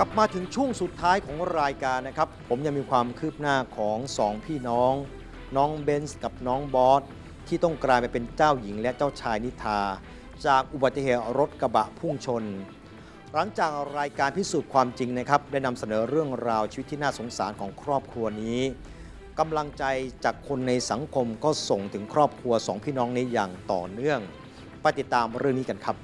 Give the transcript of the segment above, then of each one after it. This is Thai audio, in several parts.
กลับมาถึงช่วงสุดท้ายของรายการนะครับ ผมยังมีความคืบหน้าของสองพี่น้อง น้องเบนซ์กับน้องบอสที่ต้องกลายไปเป็นเจ้าหญิงและเจ้าชายนิทา จากอุบัติเหตุรถกระบะพุ่งชน หลังจากรายการพิสูจน์ความจริงนะครับ ได้นำเสนอเรื่องราวชีวิตที่น่าสงสารของครอบครัวนี้กำลังใจจากคนในสังคมก็ส่งถึงครอบครัวสองพี่น้องนี้อย่างต่อเนื่อง ไปติดตามเรื่องนี้กันครับ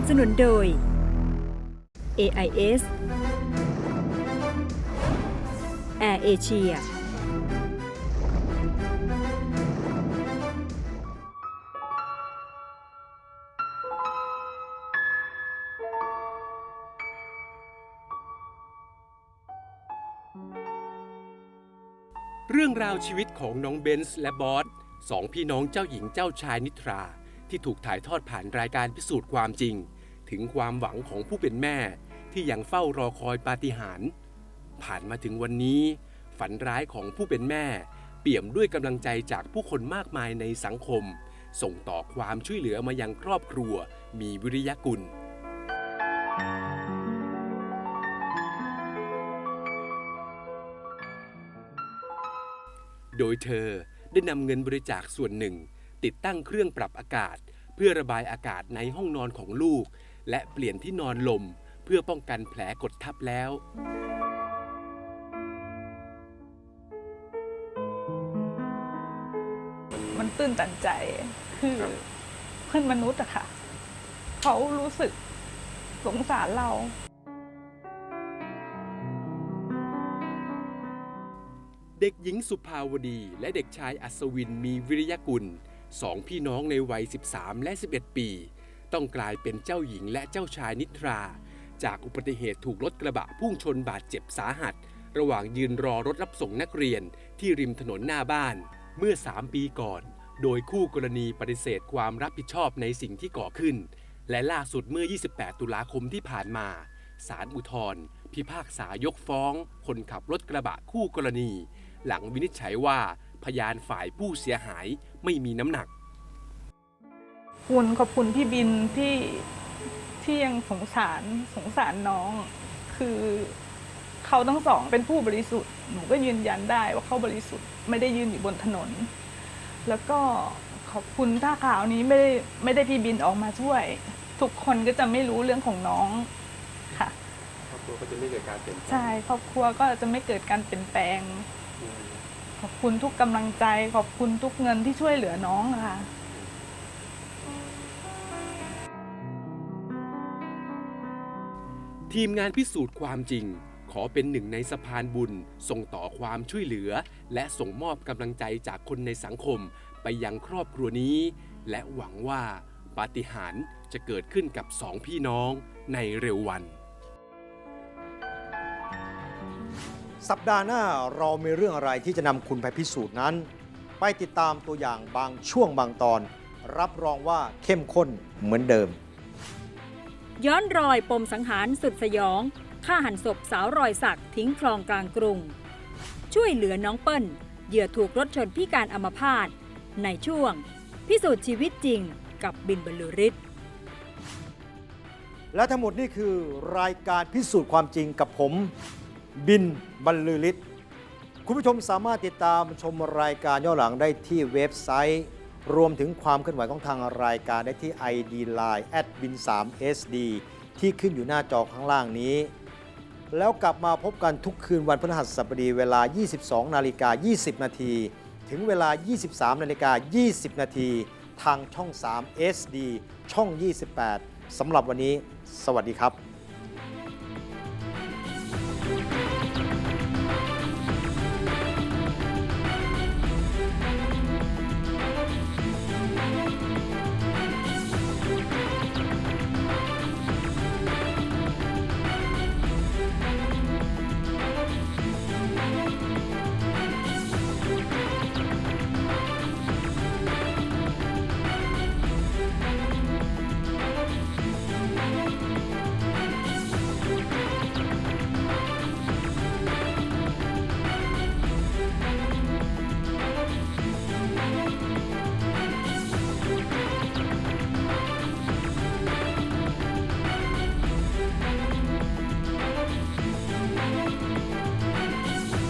นับสนุนโดย AIS Air Asia เรื่องราวชีวิตของน้องเบนซ์และบอสสองพี่น้องเจ้าหญิงเจ้าชายนิทรา ที่ถูกถ่ายทอดผ่านรายการพิสูจน์ความจริง ถึงความหวังของผู้เป็นแม่ที่ยังเฝ้ารอคอยปาฏิหาริย์ผ่านมาถึงวันนี้ ฝันร้ายของผู้เป็นแม่ เปี่ยมด้วยกำลังใจจากผู้คนมากมายในสังคม ส่งต่อความช่วยเหลือมายังครอบครัว มีวิริยกุลโดยเธอได้นำเงินบริจาคส่วนหนึ่ง ติดตั้งเครื่องปรับอากาศ เพื่อระบายอากาศในห้องนอนของลูก และเปลี่ยนที่นอนลมเพื่อป้องกันแผลกดทับแล้ว มันตื้นตันใจคือเพื่อนมนุษย์อะค่ะ เขารู้สึกสงสารเรา เด็กหญิงสุภาวดี และเด็กชายอัศวินมีวิริยกุลสองพี่น้องในวัย 13 และ 11 ปี ต้องกลายเป็นเจ้าหญิงและเจ้าชายนิทรา จากอุบัติเหตุถูกรถกระบะพุ่งชนบาดเจ็บสาหัส ระหว่างยืนรอรถรับส่งนักเรียนที่ริมถนนหน้าบ้าน เมื่อ 3 ปีก่อน โดยคู่กรณีปฏิเสธความรับผิดชอบในสิ่งที่ก่อขึ้น และล่าสุดเมื่อ 28 ตุลาคมที่ผ่านมาศาลอุทธรพิพากษายกฟ้อง คนขับรถกระบะคู่กรณี หลังวินิจฉัยว่าพยานฝ่ายผู้เสียหายไม่มีน้ำหนัก คุณขอบคุณพี่บินที่ที่ยังสงสารสงสารน้อง คือเขาทั้งสองเป็นผู้บริสุทธิ์หนูก็ยืนยันได้ว่าเขาบริสุทธิ์ไม่ได้ยืนอยู่บนถนน แล้วก็ขอบคุณถ้าข่าวนี้ไม่ได้ไม่ได้พี่บินออกมาช่วย ทุกคนก็จะไม่รู้เรื่องของน้องค่ะครอบครัวก็จะไม่เกิดการเปลี่ยนแปลงใช่ครอบครัวก็จะไม่เกิดการเปลี่ยนแปลง ขอบคุณทุกกำลังใจ ขอบคุณทุกเงินที่ช่วยเหลือน้องอะค่ะ ทีมงานพิสูจน์ความจริง ขอเป็นหนึ่งในสะพานบุญ ส่งต่อความช่วยเหลือ และส่งมอบกำลังใจจากคนในสังคม ไปยังครอบครัวนี้ และหวังว่าปาฏิหาริย์จะเกิดขึ้นกับสองพี่น้องในเร็ววัน สัปดาห์หน้าเรามีเรื่องอะไรที่จะนำคุณไปพิสูจน์นั้น ไปติดตามตัวอย่างบางช่วงบางตอน รับรองว่าเข้มข้นเหมือนเดิม ย้อนรอยปมสังหารสุดสยอง ฆ่าหันศพสาวรอยสักทิ้งคลองกลางกรุง ช่วยเหลือน้องเปิ้ล เหยื่อถูกรถชนพิการอัมพาตในช่วง พิสูจน์ชีวิตจริงกับบินบรรลือฤทธิ์และทั้งหมดนี่คือรายการพิสูจน์ความจริงกับผม บินบรรลือฤทธิ์คุณผู้ชมสามารถติดตามชมรายการย้อนหลังได้ที่เว็บไซต์ รวมถึงความเคลื่อนไหวของทางรายการได้ที่ ID Line bin 3 SD ที่ขึ้นอยู่หน้าจอข้างล่างนี้ แล้วกลับมาพบกันทุกคืนวันพฤหัสบดีเวลา 22 นาฬิกา 20 นาที ถึงเวลา 23 นาฬิกา 20 นาที ทางช่อง 3 SD ช่อง 28 สำหรับวันนี้ สวัสดีครับ